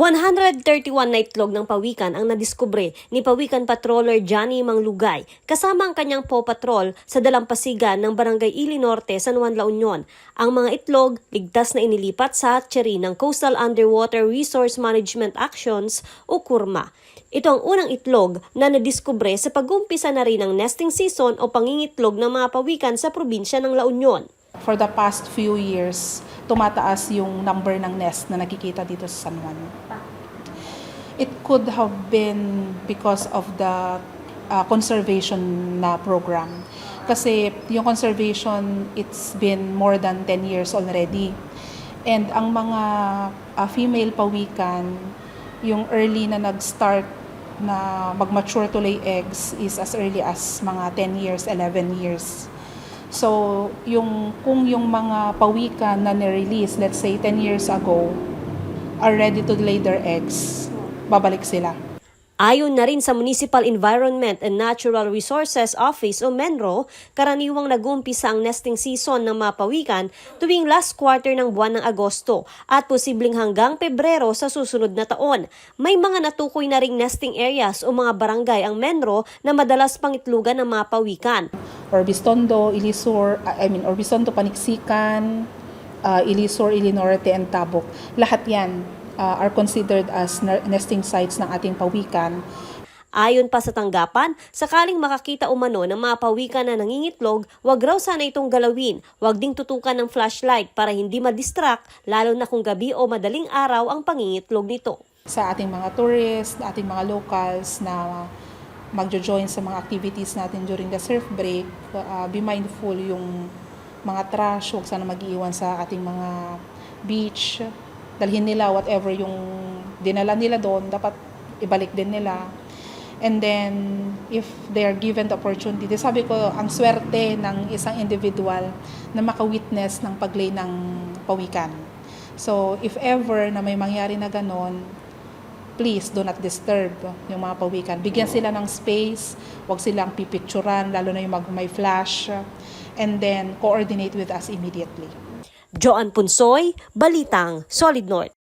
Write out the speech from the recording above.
131 na itlog ng pawikan ang nadiskubre ni Pawikan Patroller Johnny Manglugay kasama ang kanyang Paw Patrol sa dalampasigan ng Barangay Ili Norte, San Juan La Union. Ang mga itlog ligtas na inilipat sa hatchery ng Coastal Underwater Resource Management Actions o KURMA. Ito ang unang itlog na nadiskubre sa pag-umpisa na rin ng nesting season o pangingitlog ng mga pawikan sa probinsya ng La Union. For the past few years, tumataas yung number ng nest na nakikita dito sa San Juan. It could have been because of the uh, conservation na program. Kasi yung conservation, it's been more than 10 years already. And ang mga uh, female pawikan, yung early na nag-start na mag-mature to lay eggs is as early as mga 10 years, 11 years. So, yung kung yung mga pawikan na ni-release, let's say 10 years ago, are ready to lay their eggs, babalik sila. Ayon na rin sa Municipal Environment and Natural Resources Office o MENRO, karaniwang nag-uumpisa ang nesting season ng mga pawikan tuwing last quarter ng buwan ng Agosto at posibleng hanggang Pebrero sa susunod na taon. May mga natukoy na ring nesting areas o mga barangay ang MENRO na madalas pangitlugan ng mga pawikan. Orbistondo, Ilisur, I mean, Orbistondo, Paniksikan, uh, Ilisur, Ilinorte, and Tabuk. Lahat yan uh, are considered as nesting sites ng ating pawikan. Ayon pa sa tanggapan, sakaling makakita umano ng mga pawikan na nangingitlog, wag raw sana itong galawin. Wag ding tutukan ng flashlight para hindi madistract, lalo na kung gabi o madaling araw ang pangingitlog nito. Sa ating mga tourists, ating mga locals na magjo-join sa mga activities natin during the surf break, uh, be mindful yung mga trash, huwag sana mag-iwan sa ating mga beach. Dalhin nila whatever yung dinala nila doon, dapat ibalik din nila. And then, if they are given the opportunity, di sabi ko, ang swerte ng isang individual na maka-witness ng paglay ng pawikan. So, if ever na may mangyari na ganon, please do not disturb yung mga pawikan. Bigyan sila ng space, huwag silang pipicturan, lalo na yung mag may flash, and then coordinate with us immediately. Joan Punsoy, Balitang, Solid North.